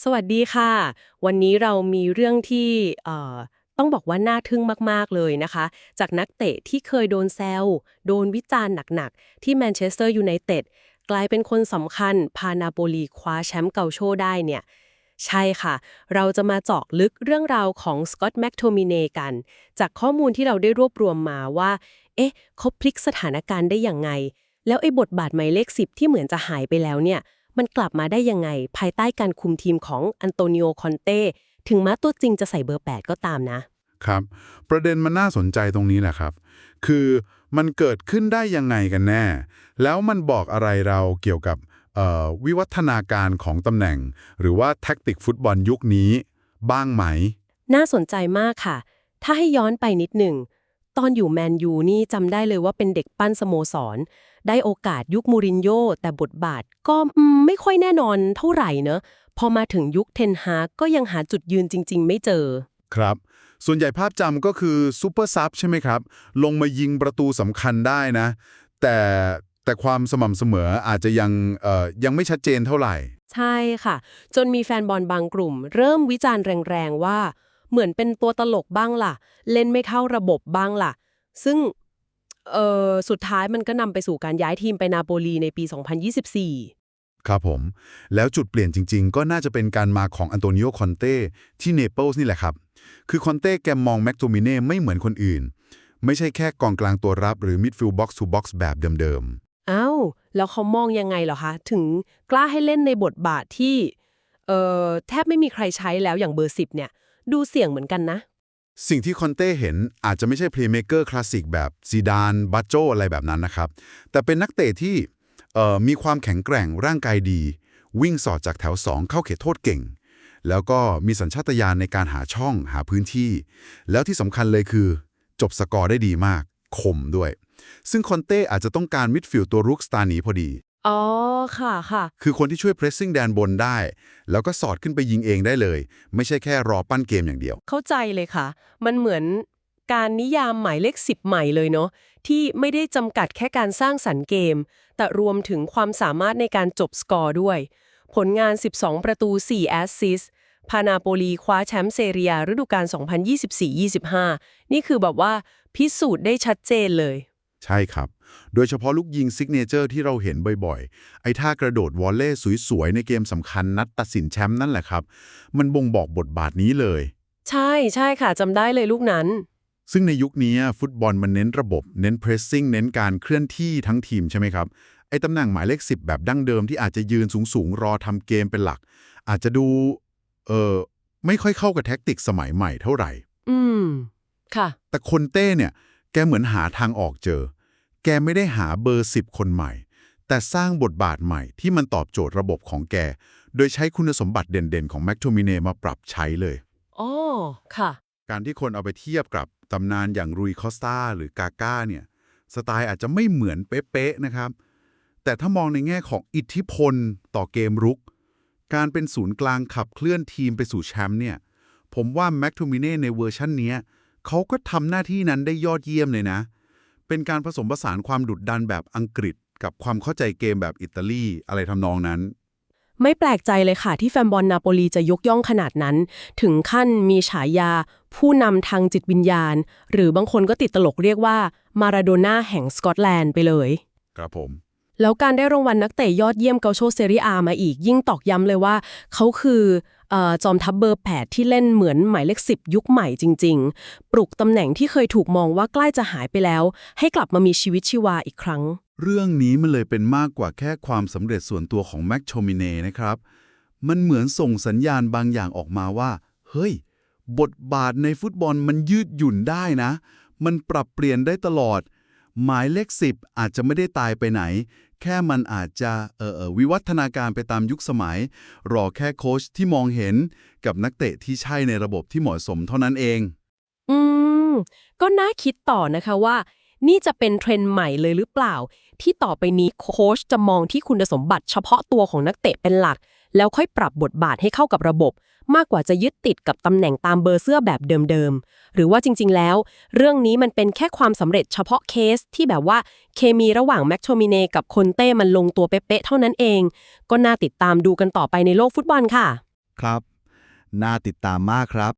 สวัสดีค่ะ วันนี้เรามีเรื่องที่เอ่อต้องบอกว่าน่าทึ่งมาก ๆ เลยนะคะ จากนักเตะที่เคยโดนแซวโดนวิจารณ์หนัก ๆ ที่แมนเชสเตอร์ยูไนเต็ดกลายเป็นคนสำคัญพานาโปลีคว้าแชมป์เกาโชได้เนี่ย ใช่ค่ะ เราจะมาเจาะลึกเรื่องราวของสกอตแมคโทมิเนกัน จากข้อมูลที่เราได้รวบรวมมาว่า เอ๊ะเขาพลิกสถานการณ์ได้อย่างไง แล้วไอ้บทบาทหมายเลขสิบที่เหมือนจะหายไปแล้วเนี่ย มันกลับมาได้ยังไง ภายใต้การคุมทีมของอันโตนิโอคอนเต้ถึงแม้ตัวจริงจะใส่เบอร์ 8 ก็ตามนะครับ ประเด็นมันน่าสนใจตรงนี้แหละครับ คือมันเกิดขึ้นได้ยังไงกันแน่ แล้วมันบอกอะไรเราเกี่ยวกับเอ่อวิวัฒนาการของตำแหน่ง หรือว่าแท็กติกฟุตบอลยุคนี้ บ้างไหม น่าสนใจมากค่ะ ถ้าให้ย้อนไปนิดหนึ่ง ตอนอยู่แมนยูนี่จำได้เลยว่าเป็นเด็กปั้นสโมสร ได้โอกาสยุคมูรินโญ่แต่บทบาทก็อืมไม่ค่อยแน่นอนเท่าไหร่เนอะพอมาถึงยุคเทนฮากก็ยังหาจุดยืนจริง ๆ ไม่เจอ ครับ ส่วนใหญ่ภาพจำก็คือซูเปอร์ซับใช่ไหมครับ ลงมายิงประตูสำคัญได้นะ แต่แต่ความสม่ำเสมออาจจะยังเอ่อยังไม่ชัดเจนเท่าไหร่ ใช่ค่ะ จนมีแฟนบอลบางกลุ่ม เริ่มวิจารณ์แรง ๆ ว่าเหมือนเป็นตัวตลกบ้างล่ะ เล่นไม่เข้าระบบบ้างล่ะ ซึ่ง เออสุดท้ายมันก็นำไปสู่การย้ายทีมไปนาโปลีในปี 2024 ครับผม แล้วจุดเปลี่ยนจริง ๆ ก็น่าจะเป็นการมาของอันโตนิโอคอนเต้ที่เนเปิลส์นี่แหละครับ คือคอนเต้แกมองแม็กโทมิเน่ไม่เหมือนคนอื่น ไม่ใช่แค่กองกลางตัวรับหรือมิดฟิลด์บ็อกซ์ทูบ็อกซ์แบบเดิมอ้าว แล้วเขามองยังไงเหรอคะ ถึงกล้าให้เล่นในบทบาทที่เออแทบไม่มีใครใช้แล้วอย่างเบอร์สิบเนี่ย ดูเสี่ยงเหมือนกันนะ ๆ สิ่งที่คอนเต้เห็นอาจจะไม่ใช่เพลย์เมเกอร์คลาสสิกแบบซีดานบัตโจอะไรแบบนั้นนะครับ แต่เป็นนักเตะที่มีความแข็งแกร่งร่างกายดี วิ่งสอดจากแถว 2 เข้าเขตโทษเก่ง แล้วก็มีสัญชาตญาณในการหาช่องหาพื้นที่ แล้วที่สำคัญเลยคือ จบสกอร์ได้ดีมากคมด้วย ซึ่งคอนเต้อาจจะต้องการมิดฟิลด์ตัวรุกสตาร์นี้พอดี อ๋อ ค่ะค่ะ คือคนที่ช่วยเพรสซิ่งแดนบนได้ แล้วก็สอดขึ้นไปยิงเองได้เลย ไม่ใช่แค่รอปั้นเกมอย่างเดียว เข้าใจเลยค่ะ มันเหมือนการนิยามหมายเลขสิบใหม่เลยเนาะที่ไม่ได้จำกัดแค่การสร้างสรรค์เกม แต่รวมถึงความสามารถในการจบสกอร์ด้วย ผลงาน 12 ประตู 4 แอสซิสต์พานาโปลีคว้าแชมป์เซเรียฤดูกาล2024-25 นี่คือแบบว่าพิสูจน์ได้ชัดเจนเลย ใช่ครับ โดยเฉพาะลูกยิงซิกเนเจอร์ที่เราเห็นบ่อยๆ ไอ้ท่ากระโดดวอลเล่สวยๆ ในเกมสำคัญนัดตัดสินแชมป์นั่นแหละครับ มันบ่งบอกบทบาทนี้เลย ใช่ใช่ค่ะจำได้เลยลูกนั้น ซึ่งในยุคนี้ฟุตบอลมันเน้นระบบ เน้นเพรสซิ่งเน้นการเคลื่อนที่ทั้งทีมใช่ไหมครับ ไอ้ตำแหน่งหมายเลข10 แบบดั้งเดิมที่อาจจะยืนสูงๆ รอทำเกมเป็นหลัก อาจจะดูเออไม่ค่อยเข้ากับแท็กติกสมัยใหม่เท่าไหร่ อืม ค่ะ แต่คนเต้เนี่ย แกเหมือนหาทางออกเจอ แกไม่ได้หาเบอร์10คนใหม่ แต่สร้างบทบาทใหม่ที่มันตอบโจทย์ระบบของแก โดยใช้คุณสมบัติเด่นๆ ของแม c โทมิเนมาปรับใช้เลยอ๋อค่ะ การที่คนเอาไปเทียบกับตำนานอย่างรุยคอสตาหรือกาก้าเนี่ยสไตล์อาจจะไม่เหมือนเป๊ะๆนะครับ แต่ถ้ามองในแง่ของอิทธิพลต่อเกมรุก การเป็นศูนย์กลางขับเคลื่อนทีมไปสู่แชมป์เนี่ยผมว่าแม็กโทมิเน่ในเวอร์ชันเนี้ย เขาก็ทำหน้าที่นั้นได้ยอดเยี่ยมเลยนะ เป็นการผสมผสานความดุดดันแบบอังกฤษ กับความเข้าใจเกมแบบอิตาลีอะไรทำนองนั้น ไม่แปลกใจเลยค่ะที่แฟนบอลนาโปลีจะยกย่องขนาดนั้น ถึงขั้นมีฉายา ผู้นำทางจิตวิญญาณ หรือบางคนก็ติดตลกเรียกว่ามาราโดน่าแห่งสกอตแลนด์ไปเลย ครับผม แล้วการได้รางวัลนักเตะยอดเยี่ยมเกาโชเซเรียมาอีก ยิ่งตอกย้ำเลยว่า เขาคือเออจอมทัพเบอร์ 8 ที่เล่นเหมือนหมายเลข10ยุคใหม่จริง ๆ ปลุกตำแหน่งที่เคยถูกมองว่าใกล้จะหายไปแล้ว ให้กลับมามีชีวิตชีวาอีกครั้ง เรื่องนี้มันเลยเป็นมากกว่าแค่ความสำเร็จส่วนตัวของแม็กโชมิเน่นะครับ มันเหมือนส่งสัญญาณบางอย่างออกมาว่า เฮ้ย บทบาทในฟุตบอลมันยืดหยุ่นได้นะ มันปรับเปลี่ยนได้ตลอด หมายเลขสิบอาจจะไม่ได้ตายไปไหน แค่มันอาจจะเออเออวิวัฒนาการไปตามยุคสมัย รอแค่โค้ชที่มองเห็นกับนักเตะที่ใช่ในระบบที่เหมาะสมเท่านั้นเอง อืม ก็น่าคิดต่อนะคะว่า นี่จะเป็นเทรนด์ใหม่เลยหรือเปล่า ที่ต่อไปนี้โค้ชจะมองที่คุณสมบัติเฉพาะตัวของนักเตะเป็นหลัก แล้วค่อยปรับบทบาทให้เข้ากับระบบ มากกว่าจะยึดติดกับตำแหน่งตามเบอร์เสื้อแบบเดิมๆ หรือว่าจริงๆแล้ว เรื่องนี้มันเป็นแค่ความสำเร็จเฉพาะเคสที่แบบว่าเคมีระหว่างแม็กโชมิเนกับคนเต้มันลงตัวเป๊ะๆเท่านั้นเอง ก็น่าติดตามดูกันต่อไปในโลกฟุตบอลค่ะ ครับ น่าติดตามมากครับ